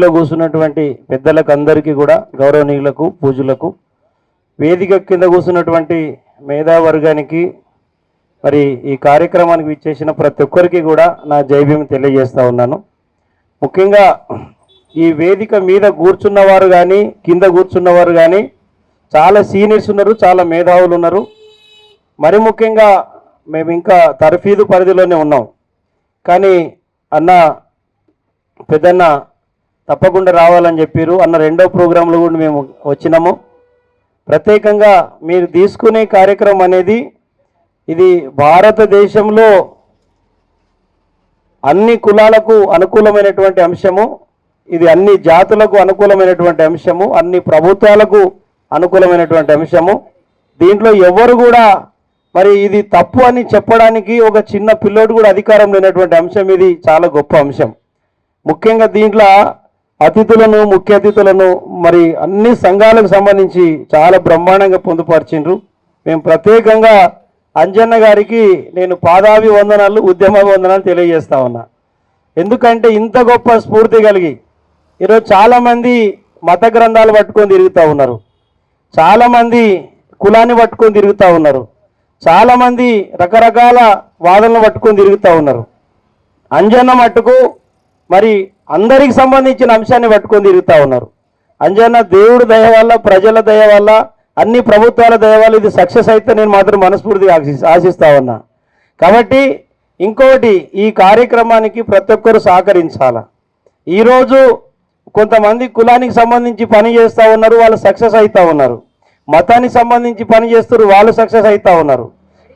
వేదికలో కూర్చున్నటువంటి పెద్దలకు అందరికీ కూడా గౌరవనీయులకు పూజలకు వేదిక కింద కూర్చున్నటువంటి మేధావర్గానికి మరి ఈ కార్యక్రమానికి విచ్చేసిన ప్రతి ఒక్కరికి కూడా నా జైభీం తెలియజేస్తూ ఉన్నాను. ముఖ్యంగా ఈ వేదిక మీద కూర్చున్నవారు కానీ కింద కూర్చున్నవారు కానీ చాలా సీనియర్స్ ఉన్నారు చాలా మేధావులు ఉన్నారు. మరి ముఖ్యంగా మేము ఇంకా తర్ఫీదు పరిధిలోనే ఉన్నాం. కానీ అన్న పెద్దన్న తప్పకుండా రావాలని చెప్పారు. అన్న రెండో ప్రోగ్రాంలో కూడా మేము వచ్చినాము. ప్రత్యేకంగా మీరు తీసుకునే కార్యక్రమం అనేది ఇది భారతదేశంలో అన్ని కులాలకు అనుకూలమైనటువంటి అంశము. ఇది అన్ని జాతులకు అనుకూలమైనటువంటి అంశము. అన్ని ప్రభుత్వాలకు అనుకూలమైనటువంటి అంశము. దీంట్లో ఎవరు కూడా మరి ఇది తప్పు అని చెప్పడానికి ఒక చిన్న పిల్లోడు కూడా అధికారం లేనటువంటి అంశం. ఇది చాలా గొప్ప అంశం. ముఖ్యంగా దీంట్లో అతిథులను ముఖ్య అతిథులను మరి అన్ని సంఘాలకు సంబంధించి చాలా బ్రహ్మాండంగా పొందుపరిచిండ్రు. మేము ప్రత్యేకంగా అంజన్న గారికి నేను పాదాభి వందనాలు ఉద్యమ వందనాలు తెలియజేస్తా ఉన్నా. ఎందుకంటే ఇంత గొప్ప స్ఫూర్తి కలిగి ఈరోజు చాలామంది మత గ్రంథాలు పట్టుకొని తిరుగుతూ ఉన్నారు. చాలామంది కులాన్ని పట్టుకొని తిరుగుతూ ఉన్నారు. చాలామంది రకరకాల వాదనలు పట్టుకొని తిరుగుతూ ఉన్నారు. అంజన్న మట్టుకు మరి అందరికి సంబంధించిన అంశాన్ని పట్టుకొని తిరుగుతూ ఉన్నారు. అంజన్న దేవుడి దయ వల్ల ప్రజల దయ వల్ల అన్ని ప్రభుత్వాల దయ వల్ల ఇది సక్సెస్ అయితే నేను మాత్రం మనస్ఫూర్తిగా ఆశి ఆశిస్తా ఉన్నా. కాబట్టి ఇంకోటి ఈ కార్యక్రమానికి ప్రతి ఒక్కరు సహకరించాల? ఈరోజు కొంతమంది కులానికి సంబంధించి పని చేస్తూ ఉన్నారు వాళ్ళు సక్సెస్ అవుతూ ఉన్నారు. మతానికి సంబంధించి పని చేస్తారు వాళ్ళు సక్సెస్ అవుతూ ఉన్నారు.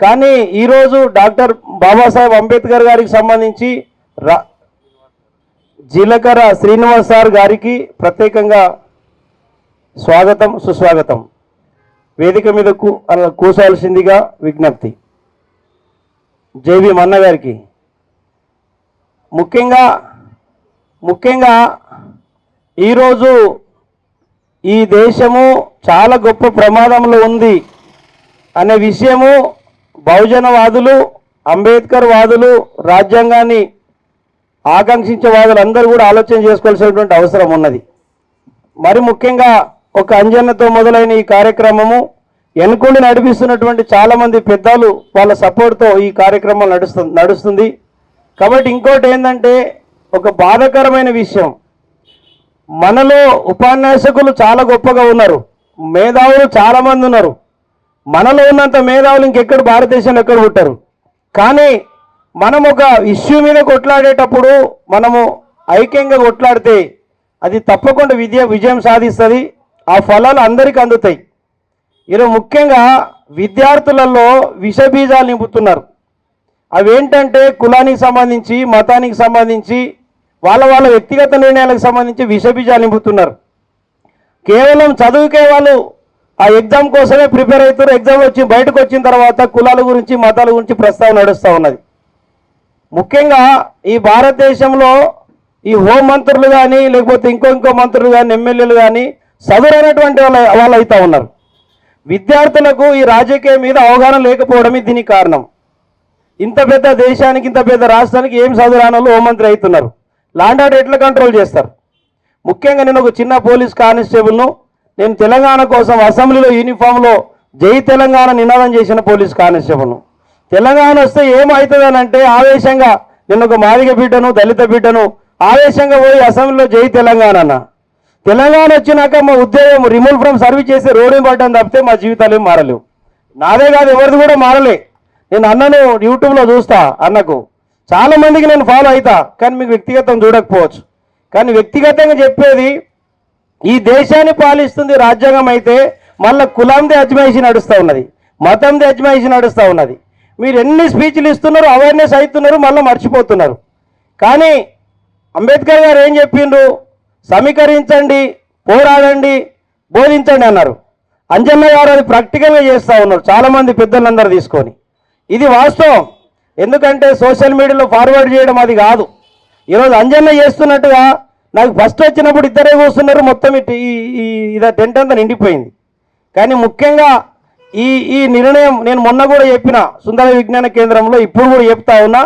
కానీ ఈరోజు డాక్టర్ బాబాసాహెబ్ అంబేద్కర్ గారికి సంబంధించి జీలకర్ర శ్రీనివాస్ సార్ గారికి ప్రత్యేకంగా స్వాగతం సుస్వాగతం. వేదిక మీద కూసాల్సిందిగా అలా విజ్ఞప్తి జేవి మన్న గారికి. ముఖ్యంగా ముఖ్యంగా ఈరోజు ఈ దేశము చాలా గొప్ప ప్రమాదంలో ఉంది అనే విషయము బహుజనవాదులు అంబేద్కర్ వాదులు రాజ్యాంగాన్ని ఆకాంక్షించే వాదులందరూ కూడా ఆలోచన చేసుకోవాల్సినటువంటి అవసరం ఉన్నది. మరి ముఖ్యంగా ఒక అంజనతో మొదలైన ఈ కార్యక్రమము ఎన్నుకొని నడిపిస్తున్నటువంటి చాలామంది పెద్దలు వాళ్ళ సపోర్ట్తో ఈ కార్యక్రమం నడుస్తు నడుస్తుంది. కాబట్టి ఇంకోటి ఏంటంటే ఒక బాధాకరమైన విషయం. మనలో ఉపన్యాసకులు చాలా గొప్పగా ఉన్నారు. మేధావులు చాలామంది ఉన్నారు. మనలో ఉన్నంత మేధావులు ఇంకెక్కడ భారతదేశంలో ఎక్కడ పుట్టారు. కానీ మనం ఒక ఇష్యూ మీద కొట్లాడేటప్పుడు మనము ఐక్యంగా కొట్లాడితే అది తప్పకుండా విజయ విజయం సాధిస్తుంది. ఆ ఫలాలు అందరికీ అందుతాయి. ఈరోజు ముఖ్యంగా విద్యార్థులలో విషబీజాలు నింపుతున్నారు. అవేంటంటే కులానికి సంబంధించి మతానికి సంబంధించి వాళ్ళ వాళ్ళ వ్యక్తిగత నిర్ణయాలకు సంబంధించి విషబీజాలు నింపుతున్నారు. కేవలం చదువుకే వాళ్ళు ఆ ఎగ్జామ్ కోసమే ప్రిపేర్ అవుతారు. ఎగ్జామ్ వచ్చి బయటకు వచ్చిన తర్వాత కులాల గురించి మతాల గురించి ప్రస్తావన నడుస్తూ ఉన్నది. ముఖ్యంగా ఈ భారతదేశంలో ఈ హోం మంత్రులు కానీ లేకపోతే ఇంకో ఇంకో మంత్రులు కానీ ఎమ్మెల్యేలు కానీ చదువురైనటువంటి వాళ్ళ వాళ్ళు అవుతా ఉన్నారు. విద్యార్థులకు ఈ రాజకీయం మీద అవగాహన లేకపోవడమే దీనికి కారణం. ఇంత పెద్ద దేశానికి ఇంత పెద్ద రాష్ట్రానికి ఏం చదువు రాని వాళ్ళు హోంమంత్రి అవుతున్నారు. లాండ్ ఎట్లా కంట్రోల్ చేస్తారు? ముఖ్యంగా నేను ఒక చిన్న పోలీస్ కానిస్టేబుల్ను నేను తెలంగాణ కోసం అసెంబ్లీలో యూనిఫామ్లో జై తెలంగాణ నినాదం చేసిన పోలీస్ కానిస్టేబుల్ను. తెలంగాణ వస్తే ఏమవుతుందని అంటే ఆవేశంగా నేను ఒక మాదిగ బిడ్డను దళిత బిడ్డను ఆవేశంగా పోయి అసెంబ్లీలో జై తెలంగాణ అన్న. తెలంగాణ వచ్చినాక మా ఉద్యోగం రిమూవ్ ఫ్రమ్ సర్వీస్ చేసి రోడ్డు పడ్డం తప్పితే మా జీవితాలు ఏం మారలేవు. నాదే కాదు ఎవరిది కూడా మారలే. నేను అన్నను యూట్యూబ్లో చూస్తా అన్నకు. చాలా మందికి నేను ఫాలో అవుతా కానీ మీకు వ్యక్తిగతం చూడకపోవచ్చు. కానీ వ్యక్తిగతంగా చెప్పేది ఈ దేశాన్ని పాలిస్తుంది రాజ్యాంగం అయితే మళ్ళీ కులంది అజ్మాయిషి నడుస్తూ ఉన్నది మతంది అజ్మాయిషి నడుస్తూ ఉన్నది. మీరు ఎన్ని స్పీచ్లు ఇస్తున్నారు అవేర్నెస్ అవుతున్నారు మళ్ళీ మర్చిపోతున్నారు. కానీ అంబేద్కర్ గారు ఏం చెప్పిండ్రు? సమీకరించండి పోరాడండి బోధించండి అన్నారు. అంజన్న గారు అది ప్రాక్టికల్గా చేస్తూ ఉన్నారు చాలామంది పెద్దలందరూ తీసుకొని. ఇది వాస్తవం. ఎందుకంటే సోషల్ మీడియాలో ఫార్వర్డ్ చేయడం అది కాదు. ఈరోజు అంజన్న చేస్తున్నట్టుగా నాకు ఫస్ట్ వచ్చినప్పుడు ఇద్దరే కూస్తున్నారు మొత్తం ఇటు ఈ ఈ ఇది టెంట్ అంతా నిండిపోయింది. కానీ ముఖ్యంగా ఈ ఈ నిర్ణయం నేను మొన్న కూడా చెప్పిన సుందర విజ్ఞాన కేంద్రంలో ఇప్పుడు కూడా చెప్తా ఉన్నా.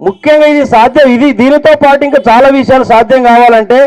ముఖ్యంగా ఇది సాధ్యం ఇది దీనితో పాటు ఇంకా చాలా విషయాలు సాధ్యం కావాలంటే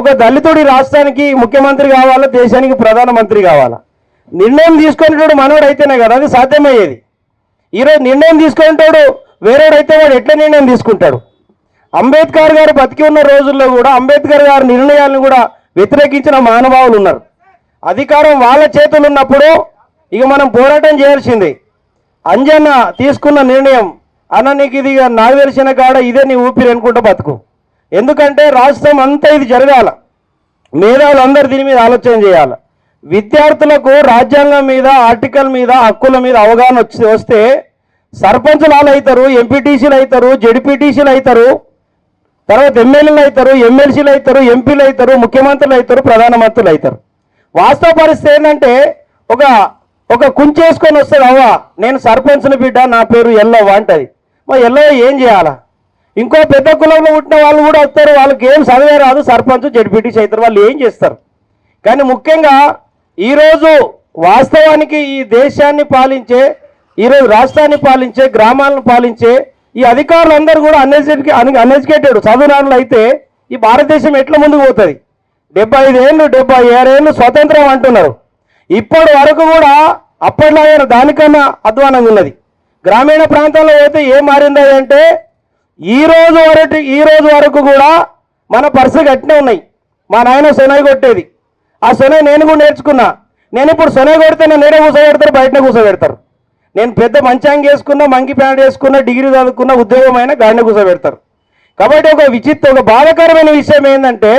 ఒక దళితుడి రాష్ట్రానికి ముఖ్యమంత్రి కావాలా దేశానికి ప్రధానమంత్రి కావాలా? నిర్ణయం తీసుకునేటోడు మనోడు అయితేనే కదా అది సాధ్యమయ్యేది. ఈరోజు నిర్ణయం తీసుకునేటోడు వేరేడైతే వాడు ఎట్లా నిర్ణయం తీసుకుంటాడు? అంబేద్కర్ గారు బతికి ఉన్న రోజుల్లో కూడా అంబేద్కర్ గారి నిర్ణయాలను కూడా వ్యతిరేకించిన మహానుభావులు ఉన్నారు. అధికారం వాళ్ళ చేతులు ఉన్నప్పుడు ఇక మనం పోరాటం చేయాల్సింది. అంజన్న తీసుకున్న నిర్ణయం అన్న నీకు ఇది ఇక నాకు తెలిసిన కాడ ఇదే నీ ఊపిరి అనుకుంటా బతుకు. ఎందుకంటే రాష్ట్రం అంతా ఇది జరగాల. మేధావులందరూ దీని మీద ఆలోచన చేయాలి. విద్యార్థులకు రాజ్యాంగం మీద ఆర్టికల్ మీద హక్కుల మీద అవగాహన వచ్చి వస్తే సర్పంచులు వాళ్ళు అవుతారు ఎంపీటీసీలు అవుతారు జడ్పీటీసీలు అవుతారు తర్వాత ఎమ్మెల్యేలు అవుతారు ఎమ్మెల్సీలు అవుతారు ఎంపీలు అవుతారు ముఖ్యమంత్రులు అవుతారు ప్రధానమంత్రులు అవుతారు వాస్తవ పరిస్థితి ఏంటంటే ఒక ఒక కుంచేసుకొని వస్తుంది అవ్వ నేను సర్పంచ్ని బిడ్డ నా పేరు ఎల్లవ్వ అంటది. మరి ఎల్లవ్వ ఏం చేయాలా? ఇంకో పెద్ద కులంలో పుట్టిన వాళ్ళు కూడా వస్తారు వాళ్ళకి ఏం చదివే రాదు సర్పంచ్ జడ్పీటీసీ అవుతారు వాళ్ళు ఏం చేస్తారు? కానీ ముఖ్యంగా ఈరోజు వాస్తవానికి ఈ దేశాన్ని పాలించే ఈరోజు రాష్ట్రాన్ని పాలించే గ్రామాలను పాలించే ఈ అధికారులందరూ కూడా అన్ఎడ్యుకేటెడ్ అన్ఎడ్యుకేటెడ్ చదువురాళ్ళు అయితే ఈ భారతదేశం ఎట్లా ముందుకు పోతుంది? డెబ్బై ఐదేళ్ళు డెబ్బై ఏళ్ళు స్వతంత్రం అంటున్నారు. ఇప్పటి వరకు కూడా అప్పట్లాగే దానికన్నా అధ్వానంగా ఉన్నది. గ్రామీణ ప్రాంతాల్లో అయితే ఏం మారింది అంటే ఈ రోజు వరకు ఈ రోజు వరకు కూడా మన పరిస్థితి గట్టినే ఉన్నాయి. మా నాయన సొనై కొట్టేది. ఆ సొనై నేను కూడా నేర్చుకున్నా. నేను ఇప్పుడు సొనై కొడితే నన్ను నేనే కూర్చోబెడతారు బయటనే కూర్చోబెడతారు నేను పెద్ద మంచాంగి వేసుకున్నా మంకి ప్యాంట్ వేసుకున్నా డిగ్రీ చదువుకున్న ఉద్యోగం అయినా గాడిని కూర్చోబెడతారు కాబట్టి ఒక విచిత్ర ఒక బాధకరమైన విషయం ఏంటంటే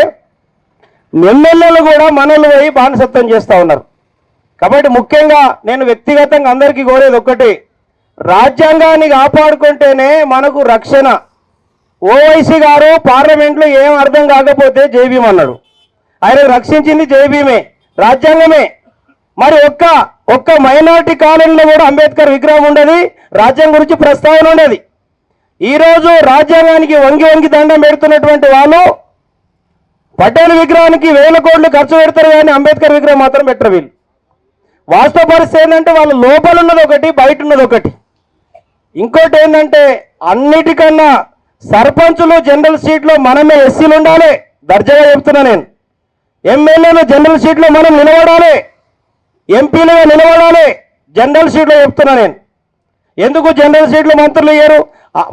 ఎమ్మెల్యేలు కూడా మనల్ని పోయి బానిసత్వం చేస్తూ ఉన్నారు. కాబట్టి ముఖ్యంగా నేను వ్యక్తిగతంగా అందరికీ కోరేది ఒక్కటి. రాజ్యాంగాన్ని కాపాడుకుంటేనే మనకు రక్షణ. ఓవైసీ గారు పార్లమెంట్లో ఏం అర్థం కాకపోతే జైభీం అన్నాడు. ఆయన రక్షించింది జైభీమే రాజ్యాంగమే. మరి ఒక్క ఒక్క మైనారిటీ కాలనీలో కూడా అంబేద్కర్ విగ్రహం ఉండేది. రాజ్యాంగం గురించి ప్రస్తావన ఉండేది. ఈరోజు రాజ్యాంగానికి వంగి వంగి దండం పెడుతున్నటువంటి వాళ్ళు పటేల్ విగ్రహానికి వేల కోట్లు ఖర్చు పెడతారు కానీ అంబేద్కర్ విగ్రహం మాత్రం పెట్టరు వీళ్ళు. వాస్తవ పరిస్థితి ఏంటంటే వాళ్ళ లోపల ఉన్నది ఒకటి బయట ఉన్నది ఒకటి. ఇంకోటి ఏంటంటే అన్నిటికన్నా సర్పంచులు జనరల్ సీట్లో మనమే ఎస్సీలు ఉండాలి. దర్జాగా చెప్తున్నా నేను. ఎమ్మెల్యేలు జనరల్ సీట్లో మనం నిలబడాలి. ఎంపీలుగా నిలబడాలి. జనరల్ సీట్లో చెప్తున్నా నేను. ఎందుకు జనరల్ సీట్లు మంత్రులు ఇయ్యరు?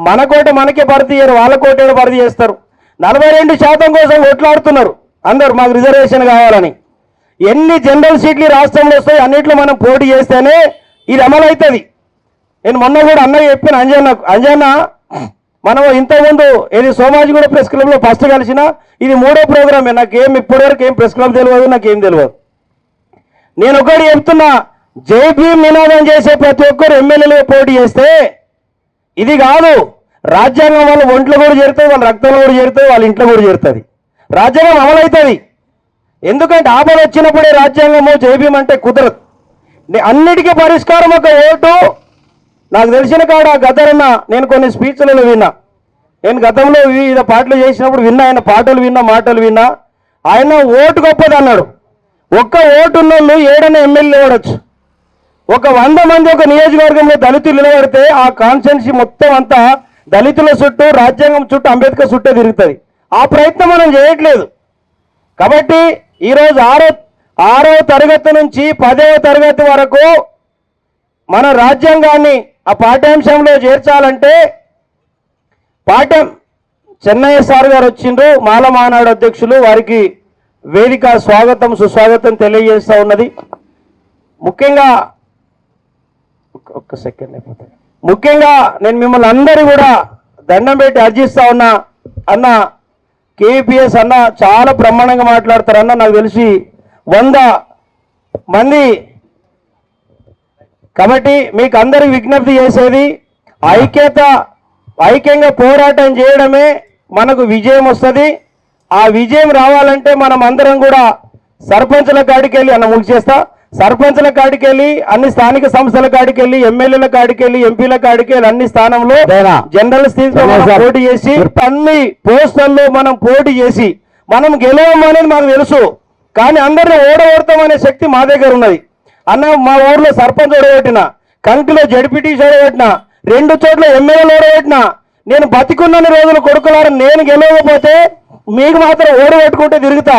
మన కోట మనకే పరిధి ఇయ్యరు. వాళ్ళ కోట పరిధి చేస్తారు. నలభై రెండు శాతం కోసం కొట్లాడుతున్నారు అందరు మాకు రిజర్వేషన్ కావాలని. ఎన్ని జనరల్ సీట్లు రాష్ట్రంలో వస్తాయి అన్నింటిలో మనం పోటీ చేస్తేనే ఇది అమలు అవుతుంది నేను మొన్న కూడా అన్నయ్య చెప్పిన అంజన్న అంజన్న మనం ఇంతకుముందు ఏది ఇది సోమాజిగూడ ప్రెస్ క్లబ్లో ఫస్ట్ కలిసిన ఇది మూడో ప్రోగ్రామే నాకేం ఇప్పటివరకు ఏం ప్రెస్ క్లబ్ తెలియదు నాకేం తెలియదు నేను ఒకటి చెప్తున్నా జై భీమ్ నినాదం చేసే ప్రతి ఒక్కరు ఎమ్మెల్యేలుగా పోటీ చేస్తే ఇది కాదు రాజ్యాంగం వాళ్ళ ఒంట్లో కూడా చేరుతుంది వాళ్ళ రక్తంలో కూడా చేరుతుంది వాళ్ళ ఇంట్లో కూడా చేరుతుంది. రాజ్యాంగం అమలవుతుంది. ఎందుకంటే ఆపద వచ్చినప్పుడే రాజ్యాంగము చేయమంటే అంటే కుదరదు. అన్నిటికీ పరిష్కారం ఒక ఓటు. నాకు తెలిసిన కాడ గతరన్న నేను కొన్ని స్పీచ్లలో విన్నా. నేను గతంలో వివిధ పాటలు చేసినప్పుడు విన్నా ఆయన పాటలు విన్నా మాటలు విన్నా. ఆయన ఓటు గొప్పది అన్నాడు ఒక్క ఓటు ఉన్నోళ్ళు ఏడైనా ఎమ్మెల్యే ఓడొచ్చు ఒక వంద మంది ఒక నియోజకవర్గంలో దళితులు నిలబడితే ఆ కాన్స్టెన్సీ మొత్తం అంతా దళితుల చుట్టూ రాజ్యాంగం చుట్టూ అంబేద్కర్ చుట్టూ తిరుగుతుంది. ఆ ప్రయత్నం మనం చేయట్లేదు. కాబట్టి ఈరోజు ఆరో ఆరో తరగతి నుంచి పదవ తరగతి వరకు మన రాజ్యాంగాన్ని ఆ పాఠ్యాంశంలో చేర్చాలంటే పాఠ్యం చెన్నయ్య సార్ గారు వచ్చిండ్రు మాల మానాడు అధ్యక్షులు వారికి వేదిక స్వాగతం సుస్వాగతం తెలియజేస్తూ ఉన్నది. ముఖ్యంగా ఒక్క- ఒక్క సెకండ్ అయిపోతే. ముఖ్యంగా నేను మిమ్మల్ని అందరూ కూడా దండం పెట్టి అర్జిస్తా ఉన్నా అన్న కేపీఎస్ అన్న చాలా బ్రహ్మాండంగా మాట్లాడతారన్న నాకు తెలిసి వంద మంది కాబట్టి మీకు అందరికి విజ్ఞప్తి చేసేది ఐక్యత ఐక్యంగా పోరాటం చేయడమే మనకు విజయం వస్తుంది. ఆ విజయం రావాలంటే మనం అందరం కూడా సర్పంచుల కాడికి వెళ్ళి అన్న ముగిసేస్తాను సర్పంచుల కాడికి వెళ్ళి అన్ని స్థానిక సంస్థల కాడికి వెళ్ళి ఎమ్మెల్యేల కాడికి వెళ్ళి ఎంపీల కాడికి వెళ్ళి అన్ని స్థానంలో? జనరల్ స్థితిలో. పోటీ చేసి అన్ని పోస్టుల్లో మనం పోటీ చేసి మనం గెలవం అనేది మాకు తెలుసు కానీ అందరిని ఓడగొడతాం అనే శక్తి మా దగ్గర ఉన్నది అన్న మా ఊర్లో సర్పంచ్ ఓడగొట్టిన కంకిలో జడ్పీటీ ఓడగొట్టిన రెండు చోట్ల ఎమ్మెల్యేలు ఓడగొట్టిన నేను బతికున్న రోజులు కొడుకులారు నేను గెలవకపోతే మీకు మాత్రం ఓడి పెట్టుకుంటే తిరుగుతా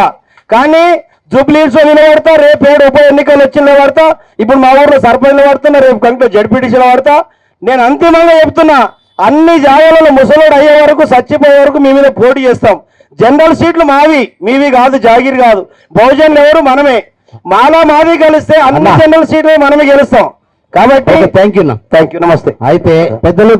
కానీ జూబ్లీస్ నిలబడతా రేపు ఏడు ఉప ఎన్నికలు వచ్చి నిలబడతా ఇప్పుడు మా ఊర్లో సర్పంచ్ నిలబడుతున్నా రేపు కంటే జడ్పీటీసీ నిలబడతా. నేను అంతిమంగా చెప్తున్నా అన్ని జాగాలలో ముసలోడు అయ్యే వరకు చచ్చిపోయే వరకు మీ మీద పోటీ చేస్తాం. జనరల్ సీట్లు మావి మీవి కాదు జాగిరి కాదు. బహుజనులు ఎవరు? మనమే. మాలా మాది కలిస్తే అన్ని అన్నా. జనరల్ సీట్లు మనమే గెలుస్తాం. కాబట్టి థ్యాంక్ యూ థ్యాంక్ యూ నమస్తే. అయితే పెద్దలు